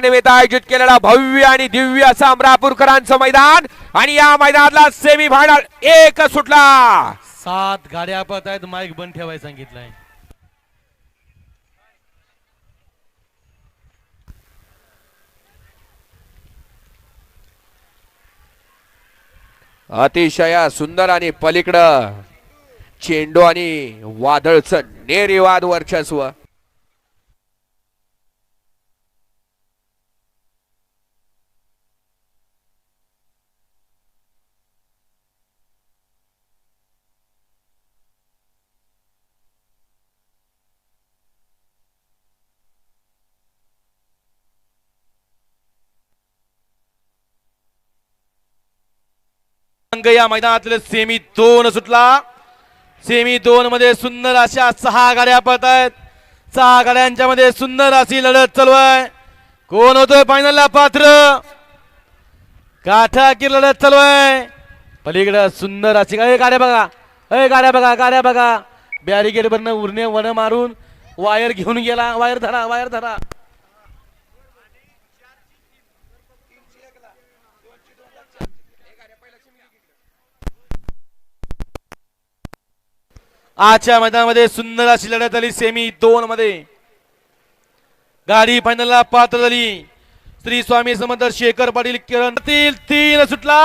निमित्त आयोजित केलेला भव्य आणि दिव्य असं अमरापूरकरांचं मैदान. आणि या मैदानातला सेमी फायनल एक सुटला. सात गाड्या पळत आहेत माईक बंद ठेवायला सांगितलंय. अतिशय सुंदर आणि पलीकडं चेंडू आणि वादळचं नेरिवाद वर्चस्व. अंक या मैदानातले सेमी दोन सुटला. सेमी दोन मध्ये सुंदर अशा सहा गाड्या पळत आहेत सहा गाड्यांच्या मध्ये सुंदर अशी लढत चालू आहे. कोण होतोय फायनलला पात्र? काठा की लढत चालू आहे. पलीकडं सुंदर अशी गाड्या बघा. अय गाड्या बघा गाड्या बघा. बॅरिकेड वरनं उरणे वन मारून वायर घेऊन गेला. वायर धरा वायर धरा. आजच्या मैदानामध्ये सुंदर अशी लढत झाली सेमी दोन मध्ये. गाडी फायनलला पात्र झाली. श्री स्वामी समर्थ शेखर पाटील किरण तीन सुटला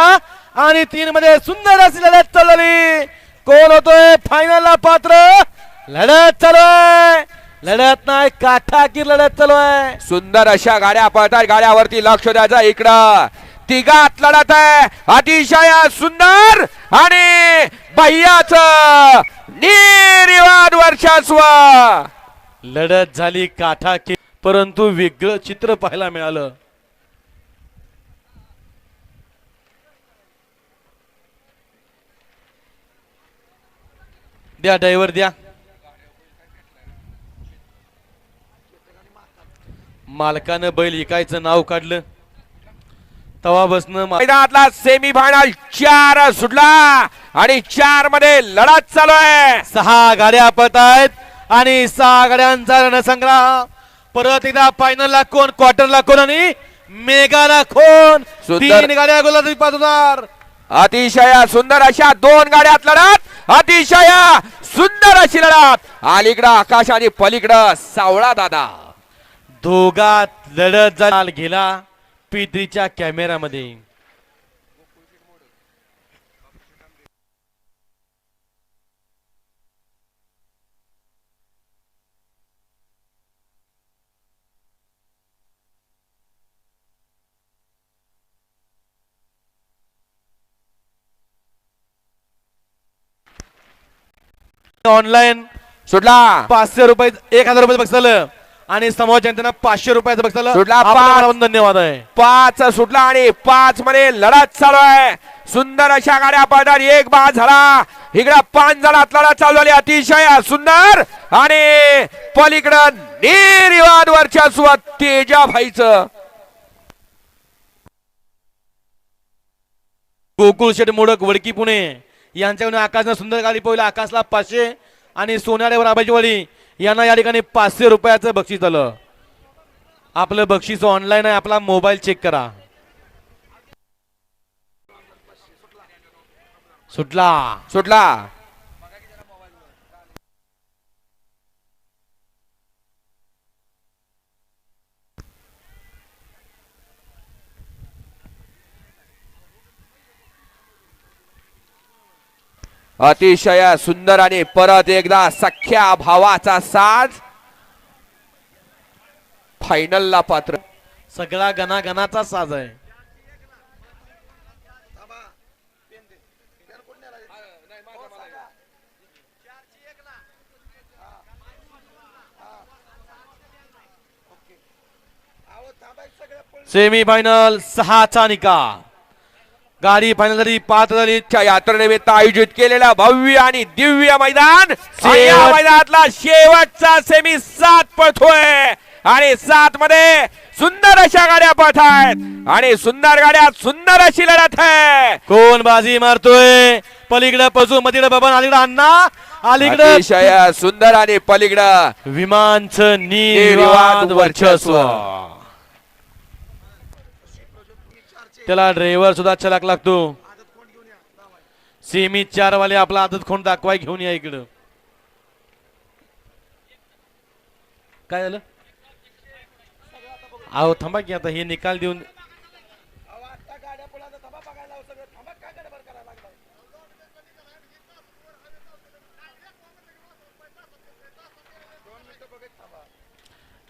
आणि तीन मध्ये सुंदर अशी लढत चालली कोण होतोय? फायनलला पात्र. लढत चालू आहे. लढत नाही काठाकीर लढत चालू आहे. सुंदर अशा गाड्या पळतात गाड्यावरती लक्ष द्यायचं इकडं. तिघात लढत आहे. अतिशय सुंदर आणि भैयाच निर्वाद वर्चस्व. लढत झाली काठाकीर परंतु वेगळं चित्र पाहायला मिळालं. द्या ड्रायव्हर द्या. मालकानं बैल इकायचं नाव काढलं. तवा बसणं मा- मैदानातला सेमी फायनल चार सुटला आणि चारमध्ये लढत चालू आहे. सहा गाड्या पळत आहेत आणि सहा गाड्यांचा रणसंग्राम. परत एकदा फायनलला कोण? क्वार्टरला कोण आणि मेगाला कोण? सुंदर. तीन गाड्या गोलाची पाच हजार अतिशय सुंदर अशा दोन गाड्यात लढत. अतिशय सुंदर अशी लढत. अलीकडं आकाश आणि पलीकडं सावळा दादा. दोघात लढत झाला गेला. पित्रीच्या कॅमेरामध्ये ऑनलाईन सुटला पाचशे रुपये एक हजार रुपये बघितलं आणि समोर जनतेनं पाचशे रुपयाचं बघितलं सुटला पाच. धन्यवाद आहे. पाच सुटला आणि पाच मध्ये लढत चालू आहे. सुंदर अशा गाड्या पळतात एक बाद झाला. इकडं पाच जणात लढत चालू झाली. अतिशय सुंदर. आणि पलीकडं निर्वाद वर्चस्व तेजा भाईचं गोकुळ शेठ मोडक वडकी पुणे. यांच्याकडून आकाशनं सुंदर गाडी पोहली आकाशला पाचशे आणि सोन्याडेवर आबाजी वाडी यांना या ठिकाणी पाचशे रुपयाचं बक्षीस आलं. आपलं बक्षीस ऑनलाईन आहे आपला मोबाईल चेक करा. सुटला. सुटला. अतिशय सुंदर आणि परत एकदा सख्या भावाचा साज. फायनलला पात्र. सगळा गणागणाचा साज आहे. सेमी फायनल सहाचा निकाल. गाडी फायनल झाली पाच झाली च्या यात्रेनिमित्त आयोजित केलेला भव्य आणि दिव्य मैदान. या मैदानातला शेवटचा सेमी सात पळतोय आणि सात मध्ये सुंदर अशा गाड्या पळत आहेत. आणि सुंदर गाड्या सुंदर अशी लढत आहे. कोण बाजी मारतोय? पलीकडे पशु मधीकडे बबन अलीकडे अण्णा. अलीकडे सुंदर आणि पलीकडं विमानचं निर्वाद वर्चस्व. त्याला ड्रायव्हर सुद्धा छलाक लागतो. सेमी चार वाले आपला आदत खोंड दाखवाय घेऊन या इकडं. काय झालं? अहो थांबा की आता हे निकाल देऊन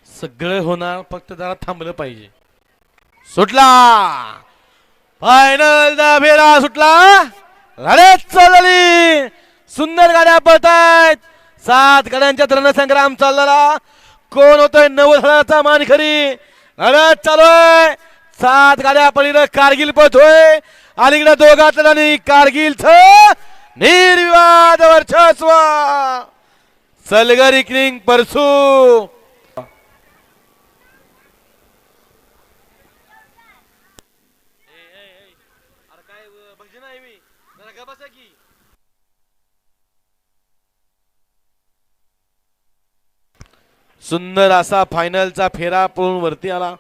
सगळं होणार फक्त जरा थांबलं पाहिजे. सुटला! फायनल दा फेरा सुटला. लढत चालली. सुंदर गाड्या पळतायत. सात गाड्यांच्या रणसंग्राम चाललेला कोण होतोय नवद हजाराचा मानखरी लढत चालू आहे सात गाड्या पलीकडे कारगिल पळतोय. अलीकडे दोघात आणि कारगिलच निर्विवाद वर्चस्व. सलगरी किंग परसू. सुंदर असा फायनलचा फेरा पळून वरती आला.